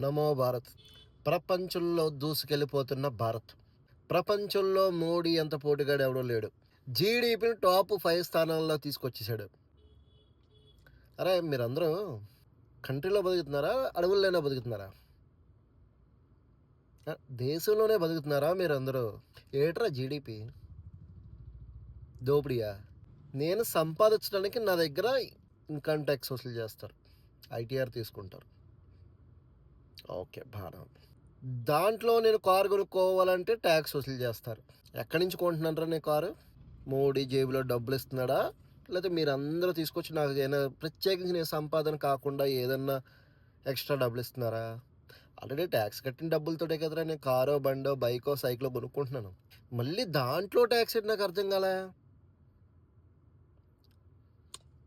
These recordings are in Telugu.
నమో భారత్. ప్రపంచంలో దూసుకెళ్ళిపోతున్న భారత్. ప్రపంచంలో మోడీ అంత పోటీగాడు ఎవడో లేడు. జీడిపిని టాప్ ఫైవ్ స్థానాల్లో తీసుకొచ్చేసాడు. అరే మీరందరూ కంట్రీలో బతుకుతున్నారా? అడవుల్లోనే బతుకుతున్నారా? దేశంలోనే బతుకుతున్నారా మీరందరూ? ఏట్రా జీడిపి? దోపిడియా? నేను సంపాదించడానికి నా దగ్గర ఇన్కమ్ ట్యాక్స్ వసూలు చేస్తారు. ఐటీఆర్ తీసుకుంటారు. ఓకే బాగా దాంట్లో నేను కారు కొనుక్కోవాలంటే ట్యాక్స్ వసూలు చేస్తారు. ఎక్కడి నుంచి కొంటున్నారా నేను కారు? మోడీ జేబులో డబ్బులు ఇస్తున్నాడా? లేకపోతే మీరు అందరూ తీసుకొచ్చి నాకు ఏదైనా ప్రత్యేకించి నేను సంపాదన కాకుండా ఏదన్నా ఎక్స్ట్రా డబ్బులు ఇస్తున్నారా? ఆల్రెడీ ట్యాక్స్ కట్టిన డబ్బులతోటే కదరా నేను కారో బండో బైకో సైకిలో కొనుక్కుంటున్నాను. మళ్ళీ దాంట్లో ట్యాక్స్ నాకు అర్థం కాలే.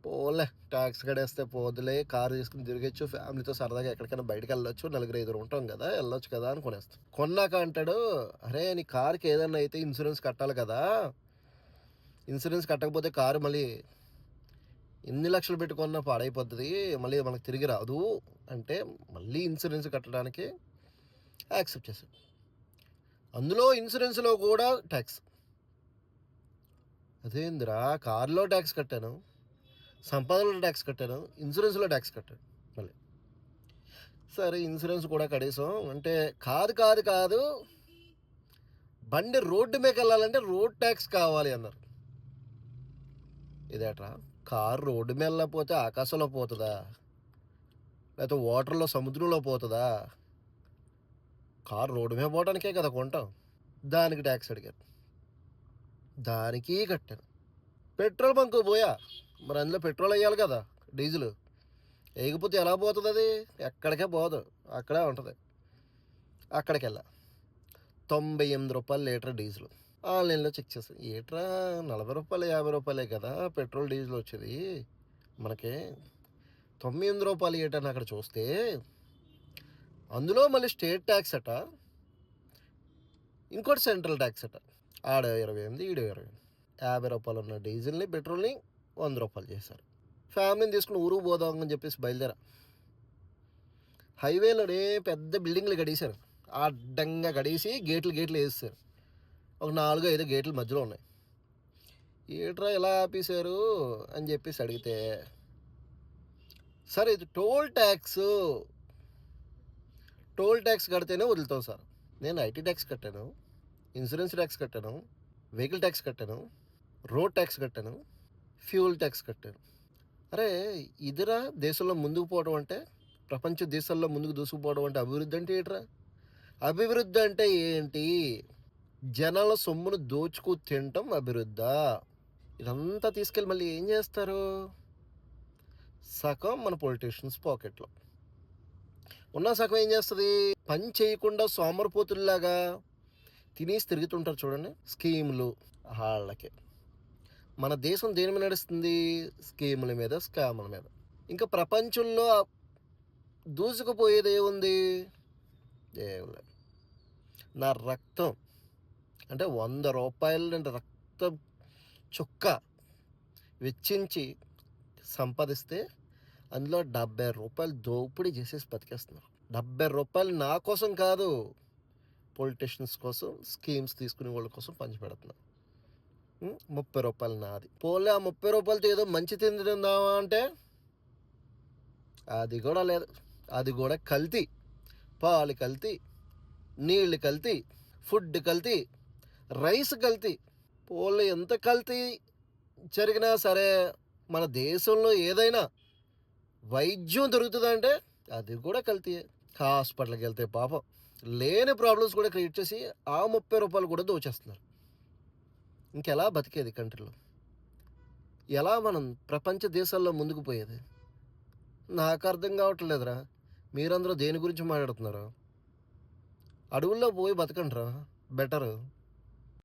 పోలే ట్యాక్స్ కడేస్తే పోదులే కారు తీసుకుని తిరగచ్చు ఫ్యామిలీతో సరదాగా ఎక్కడికైనా బయటకు వెళ్ళొచ్చు నలుగురు ఐదుగురు ఉంటాం కదా వెళ్ళొచ్చు కదా అని కొనేస్తాం. కొన్నాక అంటాడు అరే నీ కారుకి ఏదన్నా అయితే ఇన్సూరెన్స్ కట్టాలి కదా ఇన్సూరెన్స్ కట్టకపోతే కారు మళ్ళీ ఎన్ని లక్షలు పెట్టుకున్నా పాడైపోతుంది మళ్ళీ మనకు తిరిగి రాదు అంటే మళ్ళీ ఇన్సూరెన్స్ కట్టడానికి యాక్సెప్ట్ చేశాడు. అందులో ఇన్సూరెన్స్లో కూడా ట్యాక్స్ అదేందిరా కారులో ట్యాక్స్ కట్టాను? సంపాదనలో ట్యాక్స్ కట్టాను ఇన్సూరెన్స్లో ట్యాక్స్ కట్టాను మళ్ళీ. సరే ఇన్సూరెన్స్ కూడా కడేసాం అంటే కాదు కాదు కాదు. బండి రోడ్డు మీద వెళ్ళాలంటే రోడ్ ట్యాక్స్ కావాలి అన్నారు. ఇదేట్రా? కారు రోడ్డు మీద వెళ్ళకపోతే ఆకాశంలో పోతుందా? లేకపోతే వాటర్లో సముద్రంలో పోతుందా? కారు రోడ్డు మీద పోవడానికే కదా కొంటాం. దానికి ట్యాక్స్ అడిగారు. దానికి కట్టాను. పెట్రోల్ బంక్ పోయా? మరి అందులో పెట్రోల్ వేయాలి కదా డీజిల్. వేయకపోతే ఎలా పోతుంది అది? ఎక్కడికే పోదు. అక్కడే ఉంటుంది. అక్కడికి వెళ్ళా తొంభై ఎనిమిది రూపాయలు లీటర్ డీజిల్. ఆన్లైన్లో చెక్ చేసాను ఏట్రా నలభై రూపాయలు యాభై రూపాయలే కదా పెట్రోల్ డీజిల్ వచ్చేది. మనకి తొంభై ఎనిమిది రూపాయలు ఏటని అక్కడ చూస్తే అందులో మళ్ళీ స్టేట్ ట్యాక్స్ అట ఇంకోటి సెంట్రల్ ట్యాక్స్ అట. ఆడ ఇరవై ఎనిమిది ఈడ ఇరవై ఎనిమిది. యాభై రూపాయలు ఉన్న డీజిల్ని పెట్రోల్ని వంద రూపాయలు చేశారు. ఫ్యామిలీని తీసుకుని ఊరుకు పోదాం అని చెప్పేసి బయలుదేరా. హైవేలోనే పెద్ద బిల్డింగ్లు గడేశారు అడ్డంగా గడేసి గేట్లు గేట్లు వేస్తారు ఒక నాలుగు ఐదు గేట్లు మధ్యలో ఉన్నాయి. ఏట్రా ఎలా ఆపేశారు అని చెప్పేసి అడిగితే సార్ ఇది టోల్ ట్యాక్స్. టోల్ ట్యాక్స్ కడితేనే వదులుతాం సార్. నేను ఐటీ ట్యాక్స్ కట్టాను ఇన్సూరెన్స్ ట్యాక్స్ కట్టాను వెహికల్ ట్యాక్స్ కట్టాను రోడ్ ట్యాక్స్ కట్టాను ఫ్యూల్ ట్యాక్స్ కట్టారు. అరే ఇదిరా దేశంలో ముందుకు పోవడం అంటే ప్రపంచ దేశాల్లో ముందుకు దూసుకుపోవడం అంటే అభివృద్ధి అంటే ఏంట్రా? అభివృద్ధి అంటే ఏంటి? జనాల సొమ్మును దోచుకు తినటం అభివృద్ధ? ఇదంతా తీసుకెళ్ళి మళ్ళీ ఏం చేస్తారు? సగం మన పొలిటీషియన్స్ పాకెట్లో ఉన్న సగం ఏం చేస్తుంది? పని చేయకుండా సోమరపోతుల్లాగా తినేసి తిరుగుతుంటారు చూడండి స్కీములు. వాళ్ళకి. మన దేశం దేని మీద నడుస్తుంది? స్కీముల మీద స్కాముల మీద. ఇంకా ప్రపంచంలో దూసుకుపోయేది ఏముంది? ఏం నా రక్తం. అంటే వంద రూపాయలు నేను రక్తం చుక్క వెచ్చించి సంపాదిస్తే అందులో డెబ్బై రూపాయలు దోపిడీ చేసేసి బతికేస్తున్నారు. డెబ్బై రూపాయలు నా కోసం కాదు పొలిటీషియన్స్ కోసం స్కీమ్స్ తీసుకునే వాళ్ళ కోసం పంచిపెడుతున్నారు. ముప్పై రూపాయలు నాది. పోలే ఆ ముప్పై రూపాయలతో ఏదో మంచి తిందామా అంటే? అది కూడా లేదు. అది కూడా కల్తీ. పాలు కల్తీ నీళ్ళు కల్తీ ఫుడ్ కల్తీ రైస్ కల్తీ. పోలే ఎంత కల్తీ జరిగినా సరే మన దేశంలో ఏదైనా వైద్యం దొరుకుతుందంటే అది కూడా కల్తీయే హాస్పిటల్కి వెళ్తే పాపం లేని ప్రాబ్లమ్స్ కూడా క్రియేట్ చేసి ఆ ముప్పై రూపాయలు కూడా దోచేస్తున్నారు. ఇంకెలా బతికేది కంట్రీలో? ఎలా మనం ప్రపంచ దేశాల్లో ముందుకు పోయేది? నాకు అర్థం కావట్లేదురా. మీరందరూ దేని గురించి మాట్లాడుతున్నారు? అడవుల్లో పోయి బతకండిరా. బెటరు.